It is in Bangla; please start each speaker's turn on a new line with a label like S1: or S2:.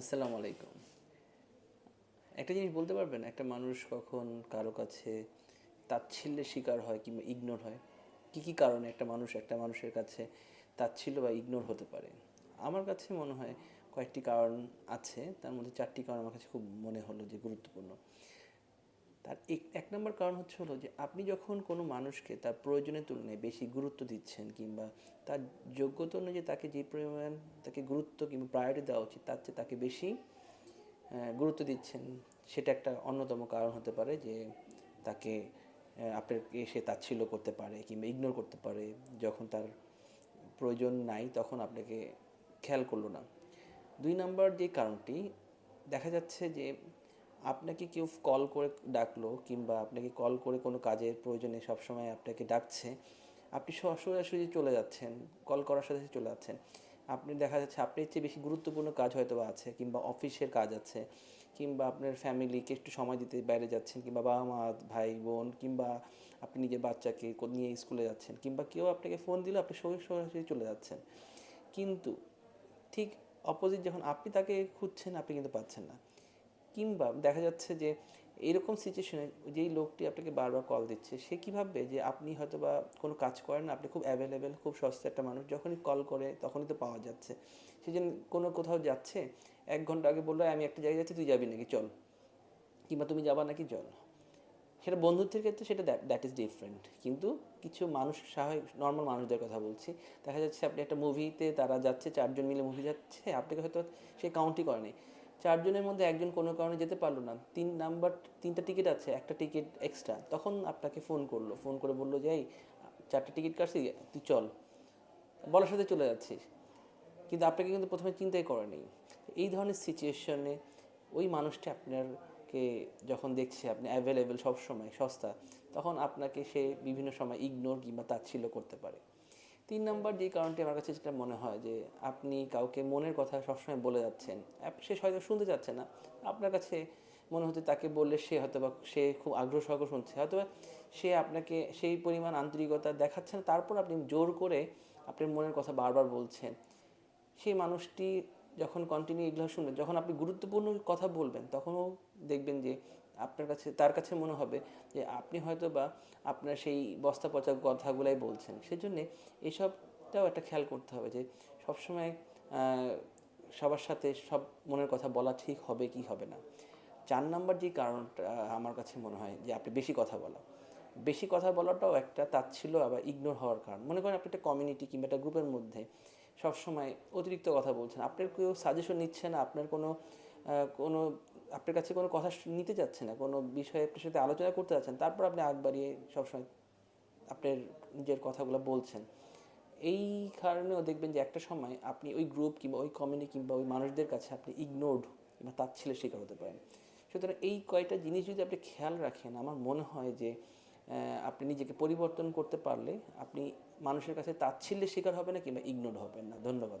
S1: আসসালামু আলাইকুম। একটা জিনিস বলতে পারবেন, একটা মানুষ কখন কারও কাছে তাচ্ছিল্যের শিকার হয় কিংবা ইগনোর হয়, কি কি কারণে একটা মানুষ একটা মানুষের কাছে তাচ্ছিল্য বা ইগনোর হতে পারে? আমার কাছে মনে হয় কয়েকটি কারণ আছে, তার মধ্যে চারটি কারণ আমার কাছে খুব মনে হলো যে গুরুত্বপূর্ণ। তার এক এক নম্বর কারণ হচ্ছে হলো যে আপনি যখন কোনো মানুষকে তার প্রয়োজনের তুলনায় বেশি গুরুত্ব দিচ্ছেন কিংবা তার যোগ্যতা অনুযায়ী তাকে যে পরিমাণ তাকে গুরুত্ব কিংবা প্রায়োরিটি দেওয়া উচিত, তার চেয়ে তাকে বেশি গুরুত্ব দিচ্ছেন, সেটা একটা অন্যতম কারণ হতে পারে যে তাকে আপনাকে সে তাচ্ছিল্য করতে পারে কিংবা ইগনোর করতে পারে। যখন তার প্রয়োজন নাই তখন আপনাকে খেয়াল করল না। দুই নম্বর যে কারণটি, দেখা যাচ্ছে যে আপনাকে কেউ কল করে ডাকলো কিংবা আপনাকে কল করে কোনো কাজের প্রয়োজনে সবসময় আপনাকে ডাকছে, আপনি স- সোজাসুজি চলে যাচ্ছেন কল করার সাথে চলে যাচ্ছেন। আপনি দেখা যাচ্ছে আপনার চেয়ে বেশি গুরুত্বপূর্ণ কাজ হয়তো আছে কিংবা অফিসের কাজ আছে, কিংবা আপনার ফ্যামিলিকে একটু সময় দিতে বাইরে যাচ্ছেন কিংবা বাবা মা, ভাই, বোন কিংবা আপনি নিজের বাচ্চাকে নিয়ে স্কুলে যাচ্ছেন কিংবা কেউ আপনাকে ফোন দিলে, আপনি সরাসরি চলে যাচ্ছেন। কিন্তু ঠিক অপোজিট যখন আপনি তাকে খুঁজছেন, আপনি কিন্তু পাচ্ছেন না। কিংবা দেখা যাচ্ছে যে এইরকম সিচুয়েশনে যেই লোকটি আপনাকে বারবার কল দিচ্ছে, সে কী ভাববে যে আপনি হয়তো বা কোনো কাজ করেন না, আপনি খুব অ্যাভেলেবেল খুব সস্তা একটা মানুষ, যখনই কল করে তখনই তো পাওয়া যাচ্ছে। সে যেন কোনো কোথাও যাচ্ছে, এক ঘণ্টা আগে বলল আমি একটা জায়গায় যাচ্ছি, তুই যাবি নাকি? চল। কিংবা, তুমি যাবা নাকি? চল। সেটা বন্ধুত্বের ক্ষেত্রে সেটা দ্যাট ইজ ডিফারেন্ট কিন্তু কিছু মানুষ, স্বাভাবিক নর্মাল মানুষদের কথা বলছি, দেখা যাচ্ছে আপনি একটা মুভিতে তারা যাচ্ছে, চারজন মিলে মুভি যাচ্ছে, আপনাকে হয়তো সে কাউন্টই করেনি। চারজনের মধ্যে একজন কোনো কারণে যেতে পারল না। তিন নাম্বার, তিনটা টিকিট আছে, একটা টিকিট এক্সট্রা তখন আপনাকে ফোন করল। ফোন করে বলল যে, এই, চারটা টিকিট কাটছি, তুই চল। বলার সাথে চলে যাচ্ছিস। কিন্তু আপনাকে কিন্তু প্রথমে চিন্তাই করেনি এই ধরনের সিচুয়েশনে ওই মানুষটি আপনারকে যখন দেখছে, আপনি অ্যাভেলেবেল সবসময়, সস্তা, তখন আপনাকে সে বিভিন্ন সময় ইগনোর কিংবা তাচ্ছিল্য করতে পারে। তিন নম্বর যে কারণটি আমার কাছে যেটা মনে হয় যে আপনি কাউকে মনের কথা সবসময় বলে যাচ্ছেন সে হয়তো শুনতে চাচ্ছে না। আপনার কাছে মনে হচ্ছে তাকে বললে সে হয়তো বা সে খুব আগ্রহ সহকারে শুনছে। হয়তো সে আপনাকে সেই পরিমাণ আন্তরিকতা দেখাচ্ছে না, তারপর আপনি জোর করে আপনি মনের কথা বারবার বলছেন। সেই মানুষটি যখন কন্টিনিউ এগুলো শুনবেন, যখন আপনি গুরুত্বপূর্ণ কথা বলবেন, তখনও দেখবেন যে আপনার কাছে, তার কাছে মনে হবে যে আপনি হয়তো বা আপনার সেই বস্তা পচা কথাগুলাই বলছেন। সেজন্যে এইসবটাও একটা খেয়াল করতে হবে যে সবসময় সবার সাথে সব মনের কথা বলা ঠিক হবে কি হবে না। চার নাম্বার যে কারণটা আমার কাছে মনে হয় যে আপনি বেশি কথা বলা। বেশি কথা বলাটাও একটা তাচ্ছিল আবার ইগনোর হওয়ার কারণ। মনে করেন আপনি একটা কমিউনিটি কিংবা একটা গ্রুপের মধ্যে সবসময় অতিরিক্ত কথা বলছেন। আপনার কেউ সাজেশন নিচ্ছে না? আপনার কোনো কোনো, আপনার কাছে কোনো কথা নিতে চাচ্ছে না? কোনো বিষয়ে আপনার সাথে আলোচনা করতে যাচ্ছেন? তারপর আপনি আগ বাড়িয়ে সবসময় আপনার নিজের কথাগুলো বলছেন। এই কারণেও দেখবেন যে একটা সময় আপনি ওই গ্রুপ কিংবা ওই কমিউনিটি কিংবা ওই মানুষদের কাছে আপনি ইগনোর্ড কিংবা তাচ্ছিলের শিকার হতে পারেন। সুতরাং এই কয়টা জিনিস যদি আপনি খেয়াল রাখেন, আমার মনে হয় যে আপনি নিজেকে পরিবর্তন করতে পারলে আপনি মানুষের কাছে তাচ্ছিল্যের শিকার হবে না কিংবা ইগনোর হবেন না। ধন্যবাদ।